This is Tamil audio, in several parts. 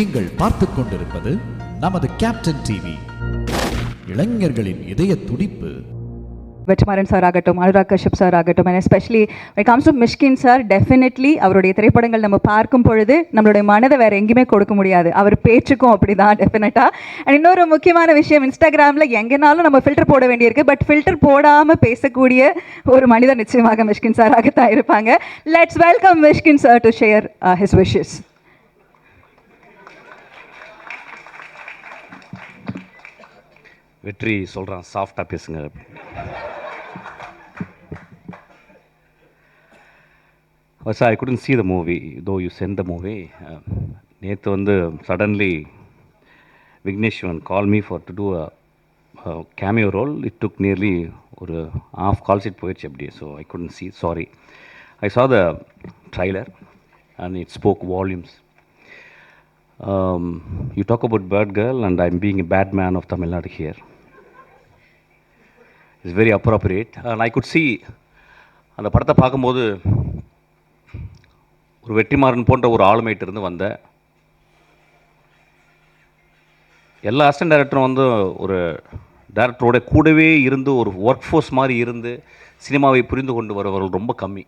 நீங்கள் பார்த்துக் கொண்டிருப்பது நமது கேப்டன் டிவி இளைஞர்களின் இதய துடிப்பு. வெற்றிமாறன் சார் ஆகட்டும் அனுராக் கஷ்யப் சார் ஆகட்டும் and especially I comes to Mysskin sir definitely அவருடைய திரைப்படங்கள் நம்ம பார்க்கும் பொழுது நம்மளுடைய மனதை வேற எங்கேயுமே கொடுக்க முடியாது. அவர் பேச்சுக்கும் அப்படிதான் டெஃபினட்டாக அண்ட் இன்னொரு முக்கியமான விஷயம் இன்ஸ்டாகிராமில் எங்கேனாலும் நம்ம ஃபில்டர் போட வேண்டியிருக்கு. பட் ஃபில்டர் போடாமல் பேசக்கூடிய ஒரு மனிதர் நிச்சயமாக மிஷ்கின் சாராகத்தான் இருப்பாங்க. Let's welcome Mysskin sir to share his wishes Vetri சொல்கிறான் சாஃப்டாக பேசுங்க sir I couldn't see the movie though you sent the movie நேற்று வந்து suddenly Vigneshwaran call me for to do a cameo role it took nearly ஒரு ஆஃப் கால் சீட் போயிடுச்சு அப்படி so I couldn't see sorry I saw the trailer and it spoke volumes um, you talk about Bird Girl, and I'm being a bad man of Tamil Nadu here. Is very appropriate. And I could see அந்த படத்தை பார்க்கும்போது ஒரு வெற்றிமாறன் போன்ற ஒரு ஆளுமையிட்ட இருந்து வந்த எல்லா அசிஸ்டன்ட் டேரக்டரும் வந்து ஒரு டேரக்டரோட கூடவே இருந்து ஒரு ஒர்க் ஃபோர்ஸ் மாதிரி இருந்து சினிமாவை புரிந்து கொண்டு வருபவர்கள் ரொம்ப கம்மி.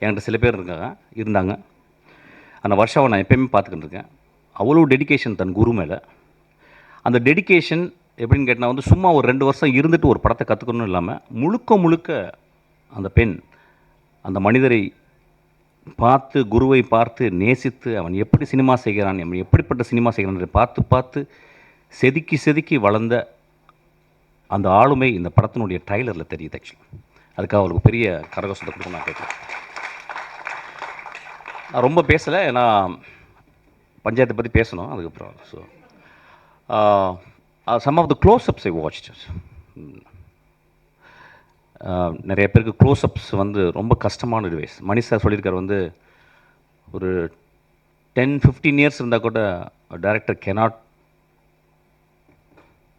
என்கிட்ட சில பேர் இருக்காங்க இருந்தாங்க. அந்த வருஷாவை நான் எப்பயுமே பார்த்துக்கிட்டு இருக்கேன். அவ்வளோ டெடிகேஷன் தன் குரு மேலே. அந்த டெடிகேஷன் எப்படின்னு கேட்டால் வந்து சும்மா ஒரு ரெண்டு வருஷம் இருந்துட்டு ஒரு படத்தை கற்றுக்கணும் இல்லாமல் முழுக்க முழுக்க அந்த பெண் அந்த மனிதரை பார்த்து குருவை பார்த்து நேசித்து அவன் எப்படி சினிமா செய்கிறான் அவன் எப்படிப்பட்ட சினிமா செய்கிறான் பார்த்து பார்த்து செதுக்கி செதுக்கி வளர்ந்த அந்த ஆளுமை இந்த படத்தினுடைய ட்ரைலரில் தெரியுது ஆக்சுவலி அதுக்காக அவளுக்கு பெரிய கரகசத்தை கொடுக்க நான் கேட்குறேன். நான் ரொம்ப பேசலை ஏன்னா பஞ்சாயத்தை பற்றி பேசணும் அதுக்கப்புறம். So some of the closeups I watch நிறைய பேருக்கு க்ளோஸ்அப்ஸ் வந்து ரொம்ப கஷ்டமான டிவைஸ் மணி சார் வந்து ஒரு டென் ஃபிஃப்டீன் இயர்ஸ் இருந்தால் கூட director cannot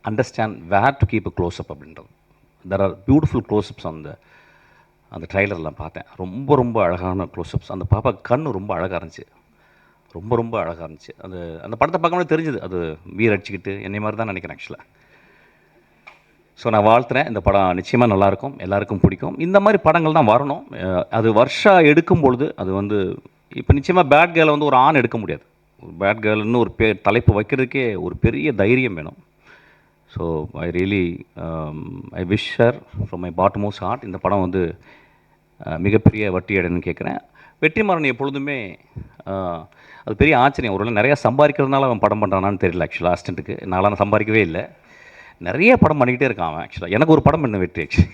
understand where to keep a closeup அப்படின்றது. தெர் ஆர் பியூட்டிஃபுல் க்ளோஸ்அப்ஸ் அந்த அந்த ட்ரைலர்லாம் பார்த்தேன். ரொம்ப ரொம்ப அழகான க்ளோஸ்அப்ஸ் அந்த பாப்பா கண் ரொம்ப அழகாக இருந்துச்சு. ரொம்ப ரொம்ப அழகாக இருந்துச்சு. அது அந்த படத்தை பார்க்கும்போது தெரிஞ்சுது. அது வீர் அடிச்சுக்கிட்டு என்னை மாதிரி தான் நினைக்கிறேன் ஆக்சுவலாக ஸோ நான் வாழ்த்துறேன். இந்த படம் நிச்சயமாக நல்லாயிருக்கும். எல்லாருக்கும் பிடிக்கும். இந்த மாதிரி படங்கள் தான் வரணும். அது வருஷா எடுக்கும் பொழுது அது வந்து இப்போ நிச்சயமாக பேட் கேர்ளை வந்து ஒரு ஆண் எடுக்க முடியாது. ஒரு பேட் கேர்ள்னு ஒரு பே தலைப்பு வைக்கிறதுக்கே ஒரு பெரிய தைரியம் வேணும். So I really I wish her from my bottommost heart இந்த படம் வந்து மிகப்பெரிய வட்டி அடைன்னு கேட்குறேன் வெற்றிமாறன் எப்பொழுதுமே அது பெரிய ஆச்சரியம். ஒரு நிறையா சம்பாதிக்கிறதுனால அவன் படம் பண்ணுறானான்னு தெரியல ஆக்சுவலாக அசிஸ்டண்ட்டுக்கு நான் சம்பாதிக்கவே இல்லை. நிறைய படம் பண்ணிக்கிட்டே இருக்கான் அவன் ஆக்சுவலாக எனக்கு ஒரு படம் பண்ண வெற்றி ஆக்சுவலி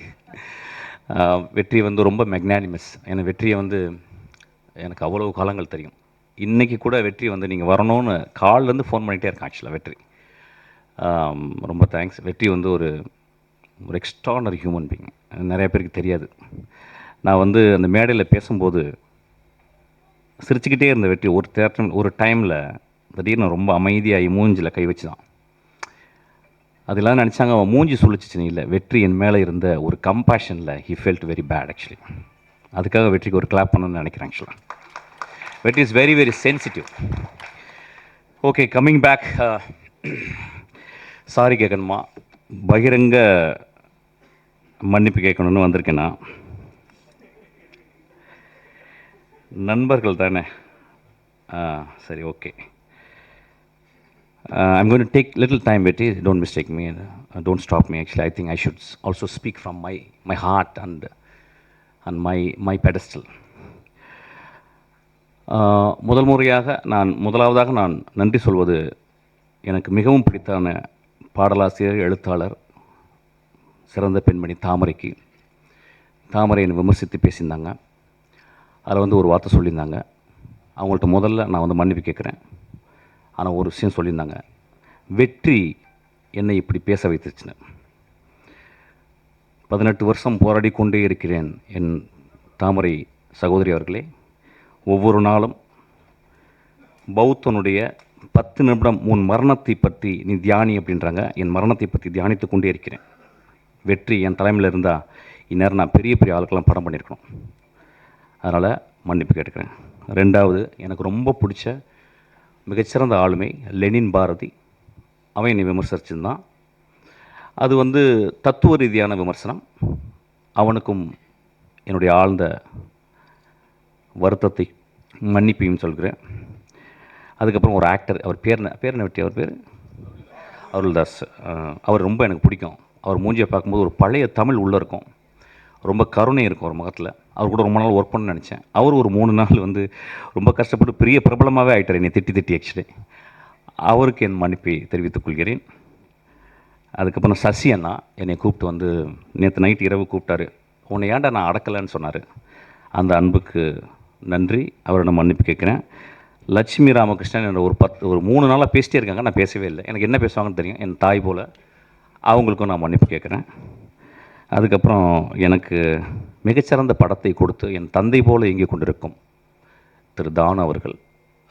வெற்றி வந்து ரொம்ப மெக்னானிமஸ் எனக்கு வெற்றியை வந்து எனக்கு அவ்வளோ காலங்கள் தெரியும். இன்றைக்கி கூட வெற்றி வந்து நீங்கள் வரணும்னு கால்லேருந்து ஃபோன் பண்ணிகிட்டே இருக்கான் ஆக்சுவலாக வெற்றி. ரொம்ப தேங்க்ஸ் வெற்றி வந்து ஒரு ஒரு எக்ஸ்ட்ரானரி ஹியூமன் பீங் நிறைய பேருக்கு தெரியாது. நான் வந்து அந்த மேடையில் பேசும்போது சிரிச்சுக்கிட்டே இருந்த வெற்றி. ஒரு தேட்டர் ஒரு டைமில் திடீர்னு ரொம்ப அமைதியாகி மூஞ்சில் கை வச்சு தான் அதெல்லாம் நினச்சாங்க அவன் மூஞ்சி சொல்லிச்சிச்சு இல்லை வெற்றி என் மேலே இருந்த ஒரு கம்பேஷனில் he felt very bad actually அதுக்காக வெற்றிக்கு ஒரு கிளாப் பண்ணணும்னு நினைக்கிறேன் ஆக்சுவலாக Vetri is very very sensitive okay coming back sorry கேட்கணுமா பகிரங்க மன்னிப்பு கேட்கணும்னு வந்திருக்கேன் நான். நண்பர்கள் தானே? ஆ சரி okay. I'm going to take little time வெட்டி don't mistake me don't stop me actually I think I should also speak from my my heart and and my my pedestal முதல் முறையாக நான் முதலாவதாக நான் நன்றி சொல்வது எனக்கு மிகவும் பிடித்தான பாடலாசிரியர் எழுத்தாளர் சிறந்த பெண்மணி தாமரைக்கு. தாமரை என்னை விமர்சித்து பேசியிருந்தாங்க. அதில் வந்து ஒரு வார்த்தை சொல்லியிருந்தாங்க. அவங்கள்ட்ட முதல்ல நான் வந்து மன்னிப்பு கேட்குறேன். ஆனால் ஒரு விஷயம் சொல்லியிருந்தாங்க. வெற்றி என்னை இப்படி பேச வைத்துச்சுன்னு. பதினெட்டு வருஷம் போராடி கொண்டே இருக்கிறேன் என் தாமரை சகோதரி அவர்களே. ஒவ்வொரு நாளும் பௌத்தனுடைய பத்து நிமிடம் உன் மரணத்தை பற்றி நீ தியானி அப்படின்றாங்க. என் மரணத்தை பற்றி தியானித்து கொண்டே இருக்கிறேன். வெற்றி என் தலைமையில் இருந்தால் இந்நேரம் நான் பெரிய பெரிய ஆளுக்கெல்லாம் படம் பண்ணியிருக்கணும். அதனால் மன்னிப்பு கேட்டுக்கிறேன். ரெண்டாவது எனக்கு ரொம்ப பிடிச்ச மிகச்சிறந்த ஆளுமை லெனின் பாரதி. அவன் என்னை விமர்சிச்சிருந்தான். அது வந்து தத்துவ ரீதியான விமர்சனம். அவனுக்கும் என்னுடைய ஆழ்ந்த வருத்தத்தை மன்னிப்பையும் சொல்கிறேன். அதுக்கப்புறம் ஒரு ஆக்டர் அவர் பேர் பேர் என்ன வெட்டி அவர் பேர்? அருள்தாஸ். அவர் ரொம்ப எனக்கு பிடிக்கும். அவர் மூஞ்சியை பார்க்கும்போது ஒரு பழைய தமிழ் உள்ளே இருக்கும். ரொம்ப கருணை இருக்கும் ஒரு முகத்தில். அவர் கூட ரொம்ப நாள் ஒர்க் பண்ண நினச்சேன். அவர் ஒரு மூணு நாள் வந்து ரொம்ப கஷ்டப்பட்டு பெரிய பிரபலமாகவே ஆகிட்டார் என்னை திட்டி திட்டி ஆக்சுவலி அவருக்கு என் மன்னிப்பை தெரிவித்துக் கொள்கிறேன். அதுக்கப்புறம் சசி அண்ணா என்னை கூப்பிட்டு வந்து நேற்று நைட் இரவு கூப்பிட்டாரு. உன்னை ஏன்டா நான் அடக்கலைன்னு சொன்னார்? அந்த அன்புக்கு நன்றி. அவரை நான் மன்னிப்பு கேட்குறேன். லட்சுமி ராமகிருஷ்ணன் என்னோட ஒரு பத்து ஒரு மூணு நாளாக பேசிட்டே இருக்காங்க. நான் பேசவே இல்லை. எனக்கு என்ன பேசுவாங்கன்னு தெரியும். என் தாய் போல் அவங்களுக்கும் நான் மன்னிப்பு கேட்குறேன். அதுக்கப்புறம் எனக்கு மிகச்சிறந்த படத்தை கொடுத்து என் தந்தை போல இயங்கி கொண்டிருக்கும் திரு தானு அவர்கள்.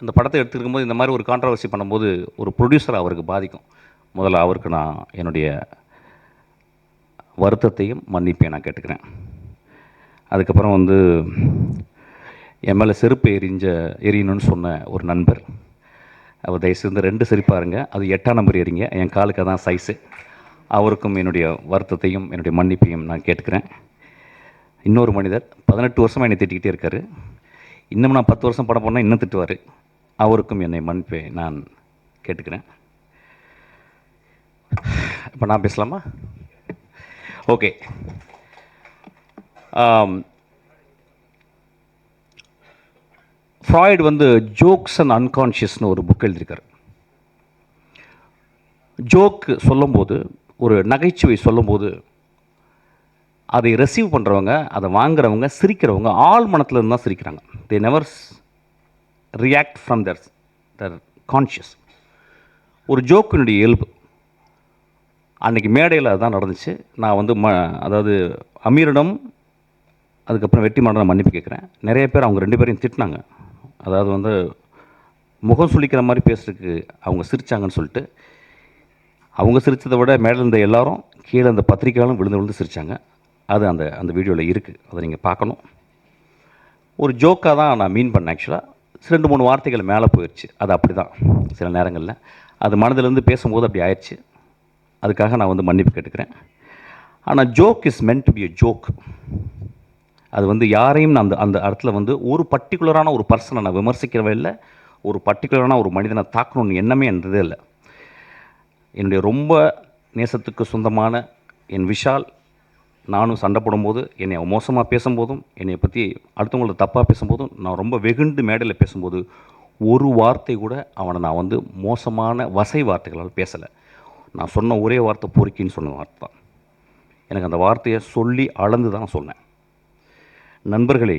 அந்த படத்தை எடுத்துருக்கும் போது இந்த மாதிரி ஒரு கான்ட்ரவர்சி பண்ணும்போது ஒரு ப்ரொடியூசர் அவருக்கு பாதிக்கும். முதல்ல அவருக்கு நான் என்னுடைய வருத்தத்தையும் மன்னிப்பையும் நான் கேட்டுக்கிறேன். அதுக்கப்புறம் வந்து என் மேலே செருப்பு எரிஞ்ச எரியணும்னு சொன்ன ஒரு நண்பர். அவர் தயவுசெய்து ரெண்டு செருப்பாருங்க. அது எட்டாம் நம்பர் எறிங்க என் காலுக்கு அதான் சைஸு அவருக்கும் என்னுடைய வருத்தத்தையும் என்னுடைய மன்னிப்பையும் நான் கேட்டுக்கிறேன். இன்னொரு மனிதர் பதினெட்டு வருஷமாக என்னை திட்டிக்கிட்டே இருக்கார். இன்னும் நான் பத்து வருஷம் படம் பண்ணால் இன்னும் திட்டுவார். அவருக்கும் என்னை மன்னிப்பை நான் கேட்டுக்கிறேன். இப்போ நான் பேசலாமா? ஓகே. ஃப்ராய்டு வந்து ஜோக்ஸ் அண்ட் அன்கான்ஷியஸ்னு ஒரு புக் எழுதியிருக்கார். ஜோக்கு சொல்லும்போது ஒரு நகைச்சுவை சொல்லும்போது அதை ரிசீவ் பண்ணுறவங்க அதை வாங்குறவங்க சிரிக்கிறவங்க ஆள் மனத்துல தான் சிரிக்கிறாங்க. They never react from their their conscious ஒரு ஜோக்கினுடைய இயல்பு. அன்றைக்கி மேடையில் அதுதான் நடந்துச்சு. நான் வந்து ம அதாவது அமீரிடம் அதுக்கப்புறம் வெற்றி நான் மன்னிப்பு கேட்குறேன். நிறைய பேர் அவங்க ரெண்டு பேரையும் திட்டினாங்க. அதாவது வந்து முகம் சுளிக்கிற மாதிரி பேசுறதுக்கு அவங்க சிரிச்சாங்கன்னு சொல்லிட்டு அவங்க சிரித்ததை விட மேலே இருந்த எல்லாரும் கீழே அந்த பத்திரிக்கையாலும் விழுந்து விழுந்து சிரித்தாங்க அது அந்த அந்த வீடியோவில் இருக்குது அதை நீங்கள் பார்க்கணும். ஒரு ஜோக்காக தான் நான் மீன் பண்ணேன் ஆக்சுவலாக ரெண்டு மூணு வார்த்தைகள் மேலே போயிடுச்சு அது அப்படி தான் சில நேரங்களில். அது மனதிலேருந்து பேசும்போது அப்படி ஆயிடுச்சு அதுக்காக நான் வந்து மன்னிப்பு கேட்டுக்கிறேன். ஆனால் joke is meant to be a joke அது வந்து யாரையும் நான் அந்த அந்த இடத்துல வந்து ஒரு பர்டிகுலரான ஒரு பர்சனை நான் விமர்சிக்கிறவே இல்லை. ஒரு பர்டிகுலரான ஒரு மனிதனை தாக்கணும்னு எண்ணமே என்றதே இல்லை. என்னுடைய ரொம்ப நேசத்துக்கு சொந்தமான என் விஷால் நானும் சண்டை போடும்போது என்னை அவன் மோசமாக பேசும்போதும் என்னை பற்றி அடுத்தவங்கள தப்பாக பேசும்போதும் நான் ரொம்ப வெகுண்டு மேடையில் பேசும்போது ஒரு வார்த்தை கூட அவனை நான் வந்து மோசமான வசை வார்த்தைகளால் பேசலை. நான் சொன்ன ஒரே வார்த்தை பொறுக்கின்னு சொன்ன வார்த்தை தான். எனக்கு அந்த வார்த்தையை சொல்லி அளந்து தான் சொன்னேன். நண்பர்களே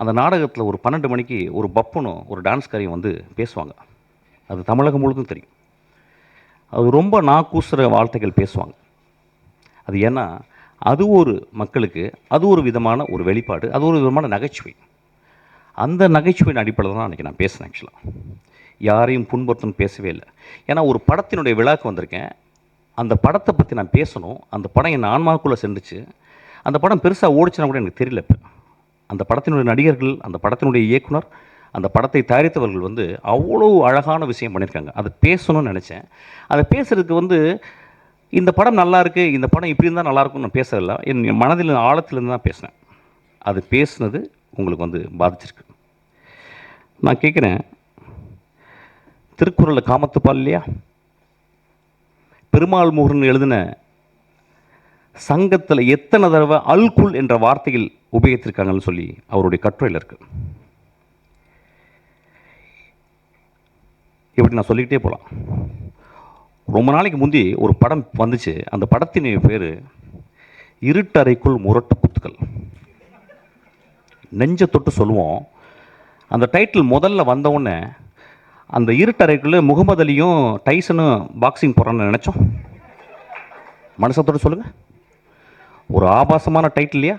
அந்த நாடகத்தில் ஒரு பன்னெண்டு மணிக்கு ஒரு பப்பனும் ஒரு டான்ஸ்காரியும் வந்து பேசுவாங்க. அது தமிழகம் முழுதும் தெரியும். அது ரொம்ப நாக்கூசுற வார்த்தைகள் பேசுவாங்க. அது ஏன்னா அது ஒரு மக்களுக்கு அது ஒரு விதமான ஒரு வெளிப்பாடு அது ஒரு விதமான நகைச்சுவை. அந்த நகைச்சுவையின் அடிப்படையில் தான் அன்றைக்கி நான் பேசினேன் ஆக்சுவலாக யாரையும் புண்படுத்தணும் பேசவே இல்லை. ஏன்னா ஒரு படத்தினுடைய விழாக்கு வந்திருக்கேன். அந்த படத்தை பற்றி நான் பேசணும். அந்த படம் என் ஆன்மாக்குள்ளே சென்றுச்சு. அந்த படம் பெருசாக ஓடிச்சுனா கூட எனக்கு தெரியல இப்போ. அந்த படத்தினுடைய நடிகர்கள் அந்த படத்தினுடைய இயக்குனர் அந்த படத்தை தயாரித்தவர்கள் வந்து அவ்வளோ அழகான விஷயம் பண்ணியிருக்காங்க. அதை பேசணும்னு நினச்சேன். அதை பேசுகிறதுக்கு வந்து இந்த படம் நல்லா இருக்குது இந்த படம் இப்படி இருந்தால் நல்லாயிருக்கும்னு நான் பேசல என் மனதில் ஆழத்துலேருந்து தான் பேசினேன். அது பேசுனது உங்களுக்கு வந்து பாதிச்சிருக்கு. நான் கேட்குறேன் திருக்குறளில் காமத்துப்பால் இல்லையா? பெருமாள் முருகன் எழுதின சங்கத்தில் எத்தனை தடவை அல்குல் என்ற வார்த்தையில் உபயோகித்திருக்காங்கன்னு சொல்லி அவருடைய கட்டுரையில் இருக்கு. இப்படி நான் சொல்லிக்கிட்டே போகலாம் ரொம்ப நாளைக்கு முந்தி ஒரு படம் வந்துச்சு. அந்த படத்தின் பேர் இருட்டறைக்குள் முரட்டு குத்துக்கள். நெஞ்ச தொட்டு சொல்லுவோம். அந்த டைட்டில் முதல்ல வந்தவுடனே அந்த இருட்டறைக்குள்ளே முகமது அலியும் டைசனும் பாக்ஸிங் போகிறான்னு நினச்சோம். மனசத்தோடு சொல்லுங்கள் ஒரு ஆபாசமான டைட்டில் இல்லையா?